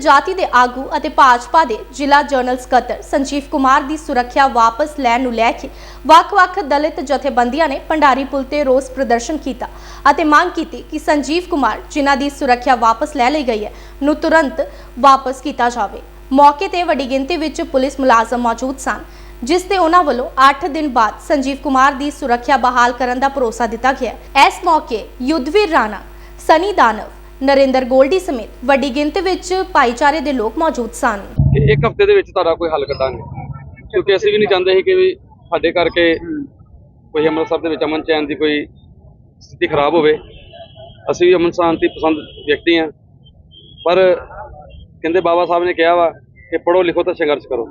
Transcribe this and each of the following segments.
ਜਾਤੀ ਦੇ ਆਗੂ ਅਤੇ ਭਾਜਪਾ ਦੇ ਜ਼ਿਲ੍ਹਾ ਜਨਰਲ ਸਕੱਤਰ ਸੰਜੀਵ ਕੁਮਾਰ ਦੀ ਸੁਰੱਖਿਆ ਵਾਪਸ ਲੈਣ ਨੂੰ ਲੈ ਕੇ ਵੱਖ-ਵੱਖ ਦਲਿਤ ਜਥੇਬੰਦੀਆਂ ਨੇ ਭੰਡਾਰੀ ਪੁਲ ਤੇ ਰੋਸ ਪ੍ਰਦਰਸ਼ਨ ਕੀਤਾ ਅਤੇ ਮੰਗ ਕੀਤੀ ਕਿ ਸੰਜੀਵ ਕੁਮਾਰ, ਜਿਨ੍ਹਾਂ ਦੀ ਸੁਰੱਖਿਆ ਵਾਪਸ ਲੈ ਲਈ ਗਈ ਹੈ, ਨੂੰ ਤੁਰੰਤ ਵਾਪਸ ਕੀਤਾ ਜਾਵੇ। ਮੌਕੇ ਤੇ ਵੱਡੀ ਗਿਣਤੀ ਵਿੱਚ ਪੁਲਿਸ ਮੁਲਾਜ਼ਮ ਮੌਜੂਦ ਸਨ, ਜਿਸ ਤੇ ਉਹਨਾਂ ਵੱਲੋਂ 8 ਦਿਨ ਬਾਅਦ ਸੰਜੀਵ ਕੁਮਾਰ ਦੀ ਸੁਰੱਖਿਆ ਬਹਾਲ ਕਰਨ ਦਾ ਭਰੋਸਾ ਦਿੱਤਾ ਗਿਆ। ਇਸ ਮੌਕੇ ਯੁੱਧਵੀਰ ਰਾਣਾ, ਸਨੀ ਦਾਨਵ ਨਰਿੰਦਰ ਗੋਲਡੀ ਸਮੇਤ ਵੱਡੀ ਗਿਣਤੀ ਵਿੱਚ ਭਾਈਚਾਰੇ ਦੇ ਲੋਕ ਮੌਜੂਦ ਸਨ। ਕਿ ਇੱਕ ਹਫ਼ਤੇ ਦੇ ਵਿੱਚ ਤੁਹਾਡਾ ਕੋਈ ਹੱਲ ਕੱਢਾਂਗੇ। ਕਿਉਂਕਿ ਅਸੀਂ ਵੀ ਨਹੀਂ ਚਾਹੁੰਦੇ ਸੀ ਕਿ ਵੀ ਸਾਡੇ ਕਰਕੇ ਕੋਈ ਅੰਮ੍ਰਿਤਸਰ ਦੇ ਵਿੱਚ ਅਮਨ ਚੈਨ ਦੀ ਕੋਈ ਸਥਿਤੀ ਖਰਾਬ ਹੋਵੇ। ਅਸੀਂ ਵੀ ਅਮਨ ਸ਼ਾਂਤੀ ਪਸੰਦ ਵਿਅਕਤੀ ਹਾਂ। ਪਰ ਕਹਿੰਦੇ ਬਾਬਾ ਸਾਹਿਬ ਨੇ ਕਿਹਾ ਵਾ ਕਿ ਪੜੋ ਲਿਖੋ ਤਾਂ ਸੰਘਰਸ਼ ਕਰੋ।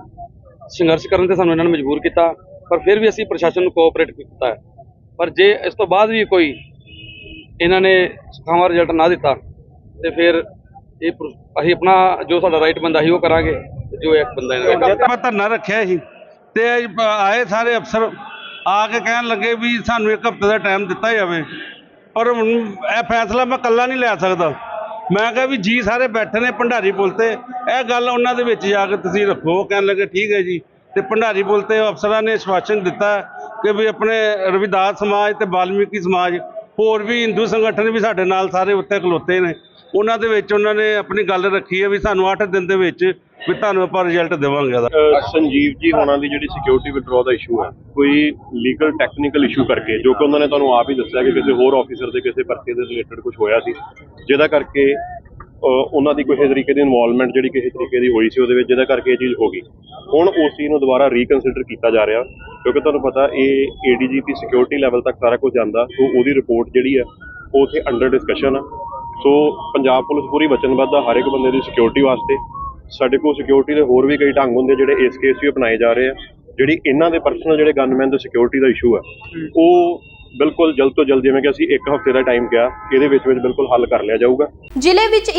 ਸੰਘਰਸ਼ ਕਰਨ ਤੇ ਸਾਨੂੰ ਇਹਨਾਂ ਨੇ ਮਜਬੂਰ ਕੀਤਾ, ਪਰ ਫਿਰ ਵੀ ਅਸੀਂ ਪ੍ਰਸ਼ਾਸਨ ਨੂੰ ਕੋਆਪਰੇਟ ਕੀਤਾ ਪਰ ਜੇ ਇਸ ਤੋਂ ਬਾਅਦ ਵੀ ਕੋਈ ਇਹਨਾਂ ਨੇ ਸੁਖਾਵਾਂ ਰਿਜ਼ਲਟ ਨਾ ਦਿੱਤਾ ਤੇ ਫਿਰ ਇਹ ਪ੍ਰ- ਅਸੀਂ ਆਪਣਾ ਜੋ ਸਾਡਾ ਰਾਈਟ ਬੰਦਾ ਸੀ ਉਹ ਕਰਾਂਗੇ ਤੇ ਜੋ ਇੱਕ ਬੰਦਾ ਇਹਨਾਂ ਦਾ ਆਪਾਂ ਧਰਨਾ ਰੱਖਿਆ ਸੀ ਤੇ ਅੱਜ ਆਏ ਸਾਰੇ ਅਫਸਰ ਆ ਕੇ ਕਹਿਣ ਲੱਗੇ ਵੀ ਸਾਨੂੰ ਇੱਕ ਹਫ਼ਤੇ ਦਾ ਟਾਈਮ ਦਿੱਤਾ ਜਾਵੇ। ਪਰ ਹੁਣ ਇਹ ਫੈਸਲਾ ਮੈਂ ਇਕੱਲਾ ਨਹੀਂ ਲੈ ਸਕਦਾ। ਮੈਂ ਕਿਹਾ ਵੀ ਜੀ ਸਾਰੇ ਬੈਠੇ ਨੇ ਭੰਡਾਰੀ ਪੁਲ ਤੇ ਇਹ ਗੱਲ ਉਹਨਾਂ ਦੇ ਵਿੱਚ ਜਾ ਕੇ ਤੁਸੀਂ ਰੱਖੋ। ਕਹਿਣ ਲੱਗੇ ਠੀਕ ਹੈ ਜੀ। ਤੇ ਭੰਡਾਰੀ ਪੁਲ ਤੇ ਅਫਸਰਾਂ ਨੇ ਸ਼ਵਾਸਨ ਦਿੱਤਾ ਕਿ ਵੀ ਆਪਣੇ ਰਵਿਦਾਸ ਸਮਾਜ ਤੇ ਬਾਲਮੀਕੀ ਸਮਾਜ ਹੋਰ ਵੀ ਹਿੰਦੂ ਸੰਗਠਨ ਵੀ ਸਾਡੇ ਨਾਲ ਸਾਰੇ ਉੱਤੇ ਖਲੋਤੇ ਨੇ। ਉਹਨਾਂ ਦੇ ਵਿੱਚ ਉਹਨਾਂ ਨੇ ਆਪਣੀ ਗੱਲ ਰੱਖੀ ਹੈ ਵੀ ਸਾਨੂੰ 8 ਦਿਨ ਦੇ ਵਿੱਚ ਵੀ ਤੁਹਾਨੂੰ ਆਪਾਂ ਰਿਜ਼ਲਟ ਦੇਵਾਂਗੇ ਇਹਦਾ ਸੰਜੀਵ ਜੀ ਹੋਣਾ ਦੀ ਜਿਹੜੀ ਸਿਕਿਉਰਿਟੀ ਵਿਡਰਾਅ ਦਾ ਇਸ਼ੂ ਹੈ, ਕੋਈ ਲੀਗਲ ਟੈਕਨੀਕਲ ਇਸ਼ੂ ਕਰਕੇ, ਜੋ ਕਿ ਉਹਨਾਂ ਨੇ ਤੁਹਾਨੂੰ ਆਪ ਹੀ ਦੱਸਿਆ ਕਿ ਕਿਸੇ ਹੋਰ ਆਫੀਸਰ ਦੇ, ਕਿਸੇ ਪਰਚੇ ਦੇ ਰਿਲੇਟਡ ਕੁਝ ਹੋਇਆ ਸੀ, ਜਿਹਦਾ ਕਰਕੇ ਉਹਨਾਂ ਦੀ ਕਿਸੇ ਤਰੀਕੇ ਦੀ ਇਨਵੋਲਵਮੈਂਟ ਜਿਹੜੀ ਕਿਸੇ ਤਰੀਕੇ ਦੀ ਹੋਈ ਸੀ ਉਹਦੇ ਵਿੱਚ, ਜਿਹਦਾ ਕਰਕੇ ਇਹ ਚੀਜ਼ ਹੋ ਗਈ। ਹੁਣ ਉਸ ਚੀਜ਼ ਨੂੰ ਦੁਬਾਰਾ ਰੀਕਨਸੀਡਰ ਕੀਤਾ ਜਾ ਰਿਹਾ, ਕਿਉਂਕਿ ਤੁਹਾਨੂੰ ਪਤਾ ਇਹ ਏਡੀਜੀਪੀ ਸਿਕਿਉਰਿਟੀ ਲੈਵਲ ਤੱਕ ਸਾਰਾ ਕੁਝ ਜਾਂਦਾ, ਸੋ ਉਹਦੀ ਰਿਪੋਰਟ ਜਿਹੜੀ ਹੈ, ਉਹ ਉੱਥੇ ਅੰਡਰ ਡਿਸਕਸ਼ਨ ਆ। ਸੋ ਪੰਜਾਬ ਪੁਲਿਸ ਪੂਰੀ ਵਚਨਬੱਧ ਆ ਹਰ ਇੱਕ ਬੰਦੇ ਦੀ ਸਿਕਿਉਰਿਟੀ ਵਾਸਤੇ। ਸਾਡੇ ਕੋਲ ਸਿਕਿਉਰਿਟੀ ਦੇ ਹੋਰ ਵੀ ਕਈ ਢੰਗ ਹੁੰਦੇ ਜਿਹੜੇ ਇਸ ਕੇਸ ਵੀ ਅਪਣਾਏ ਜਾ ਰਹੇ ਆ। ਜਿਹੜੀ ਇਹਨਾਂ ਦੇ ਪਰਸਨਲ ਜਿਹੜੇ ਗਨਮੈਨ ਦੇ ਸਿਕਿਉਰਿਟੀ ਦਾ ਇਸ਼ੂ ਹੈ ਉਹ ਬਿਲਕੁਲ ਜਲਦ ਤੋਂ ਜਲਦ, ਜਿਵੇਂ ਕਿ ਅਸੀਂ ਇੱਕ ਹਫ਼ਤੇ ਦਾ ਟਾਈਮ ਕਿਹਾ, ਇਹਦੇ ਵਿੱਚ ਵਿੱਚ ਬਿਲਕੁਲ ਹੱਲ ਕਰ ਲਿਆ ਜਾਊਗਾ। ਜ਼ਿਲ੍ਹੇ ਵਿੱਚ